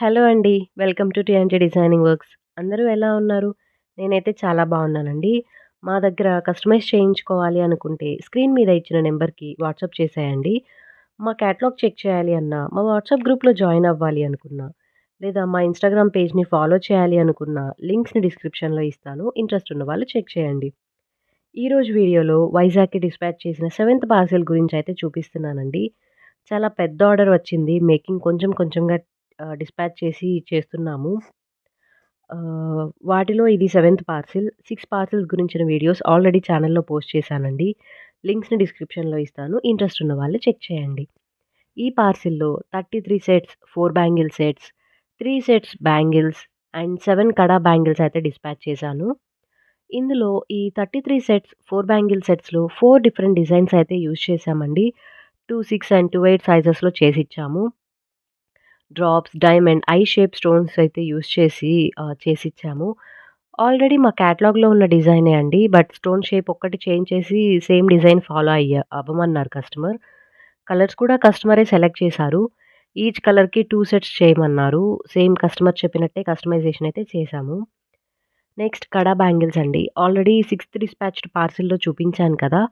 Hello అండి. Welcome to TNT designing works. అందరూ ఎలా ఉన్నారు? నేనైతే చాలా బాగున్నానండి. మా దగ్గర కస్టమైజ్ చేయించుకోవాలి అనుకుంటే స్క్రీన్ మీద ఇచ్చిన నెంబర్కి వాట్సాప్ చేసేయండి. మా క్యాటలాగ్ చెక్ చేయాలి అన్నా, మా వాట్సాప్ గ్రూప్‌లో జాయిన్ అవ్వాలి అనుకున్నా, లేదా మా ఇన్‌స్టాగ్రామ్ పేజ్‌ని ఫాలో చేయాలి అనుకున్నా లింక్స్‌ని డిస్క్రిప్షన్‌లో ఇస్తాను. ఇంట్రెస్ట్ ఉన్న వాళ్ళు చెక్ చేయండి. ఈరోజు వీడియోలో వైజాగ్‌కి డిస్పాచ్ చేసిన సెవెంత్ పార్సిల్ గురించి అయితే చూపిస్తున్నానండి. చాలా పెద్ద ఆర్డర్ వచ్చింది. మేకింగ్ కొంచెం కొంచెంగా డిస్పాచ్ చేసి చేస్తున్నాము. వాటిలో ఇది సెవెంత్ పార్సిల్. సిక్స్ పార్సిల్స్ గురించిన వీడియోస్ ఆల్రెడీ ఛానల్లో పోస్ట్ చేశానండి. లింక్స్‌ని డిస్క్రిప్షన్‌లో ఇస్తాను. ఇంట్రెస్ట్ ఉన్న వాళ్ళు చెక్ చేయండి. ఈ పార్సిల్‌లో 33 sets, four bangle sets, three sets bangles and seven kada bangles అయితే డిస్పాచ్ చేశాను. ఇందులో ఈ 33 సెట్స్, ఫోర్ బ్యాంగిల్ సెట్స్‌లో ఫోర్ డిఫరెంట్ డిజైన్స్ అయితే యూజ్ చేశామండి. 2, 6 అండ్ 2, 8 సైజెస్‌లో చేసి ఇచ్చాము drops, diamond, eye shape stones అయితే యూజ్ చేసి ఆహ్, చేసిచ్చాము. ఆల్రెడీ మా కేటలాగ్‌లో ఉన్న డిజైనే అండి. బట్ స్టోన్ షేప్ ఒక్కటి చేంజ్ చేసి సేమ్ డిజైన్ ఫాలో అయ్యా అవ్వమన్నారు కస్టమర్. కలర్స్ కూడా కస్టమరే సెలెక్ట్ చేశారు. ఈచ్ కలర్‌కి 2 సెట్స్ చేయమన్నారు. సేమ్ కస్టమర్ చెప్పినట్టే కస్టమైజేషన్ అయితే చేశాము. నెక్స్ట్ కడా బ్యాంగిల్స్ అండి. ఆల్రెడీ సిక్స్త్ డిస్పాచ్డ్ పార్సిల్‌లో చూపించాను కదా!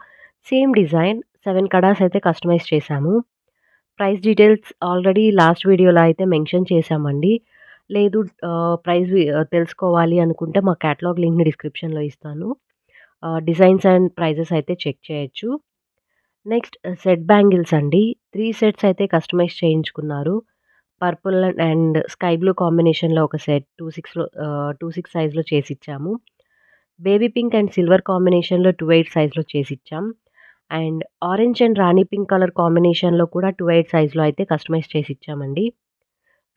సేమ్ డిజైన్ 7 కడాస్ అయితే కస్టమైజ్ చేశాము. ప్రైస్ డీటెయిల్స్ ఆల్రెడీ లాస్ట్ వీడియోలో అయితే మెన్షన్ చేశామండి. లేదు ప్రైస్ తెలుసుకోవాలి అనుకుంటే మా క్యాటలాగ్ లింక్‌ని డిస్క్రిప్షన్‌లో ఇస్తాను. డిజైన్స్ అండ్ ప్రైజెస్ అయితే చెక్ చేయొచ్చు. నెక్స్ట్ సెట్ బ్యాంగిల్స్ అండి. త్రీ సెట్స్ అయితే కస్టమైజ్ చేయించుకున్నారు. పర్పుల్ అండ్ స్కై బ్లూ కాంబినేషన్‌లో ఒక సెట్ టూ సిక్స్లో టూ సిక్స్ సైజ్‌లో చేసిచ్చాము. బేబీ పింక్ అండ్ సిల్వర్ కాంబినేషన్‌లో 28 సైజ్‌లో చేసిచ్చాం. And orange and rani pink colour కాంబినేషన్‌లో కూడా 28 సైజ్‌లో అయితే కస్టమైజ్ చేసి ఇచ్చామండి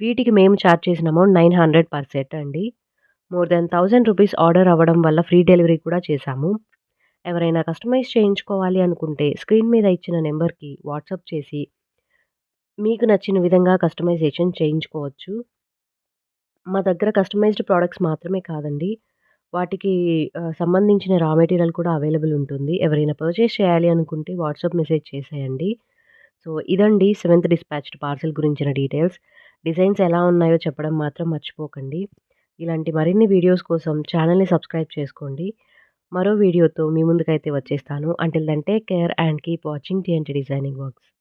వీటికి మేము చార్జ్ చేసిన అమౌంట్ 900 పర్ సెట్ అండి. More than thousand rupees order అవ్వడం వల్ల ఫ్రీ డెలివరీ కూడా చేశాము. ఎవరైనా కస్టమైజ్ చేయించుకోవాలి అనుకుంటే స్క్రీన్ మీద ఇచ్చిన నెంబర్కి వాట్సాప్ చేసి మీకు నచ్చిన విధంగా కస్టమైజేషన్ చేయించుకోవచ్చు. మా దగ్గర కస్టమైజ్డ్ ప్రొడక్ట్స్ మాత్రమే కాదండి. వాటికి సంబంధించిన రా మెటీరియల్ కూడా అవైలబుల్ ఉంటుంది. ఎవరైనా పర్చేస్ చేయాలి అనుకుంటే వాట్సాప్ మెసేజ్ చేసేయండి. సో, ఇదండి సెవెంత్ డిస్పాచ్డ్ పార్సెల్ గురించిన డీటెయిల్స్. డిజైన్స్ ఎలా ఉన్నాయో చెప్పడం మాత్రం మర్చిపోకండి. ఇలాంటి మరిన్ని వీడియోస్ కోసం ఛానల్ని సబ్స్క్రైబ్ చేసుకోండి. మరో వీడియోతో మీ ముందుకైతే వచ్చేస్తాను. Until then take care and keep watching T designing works.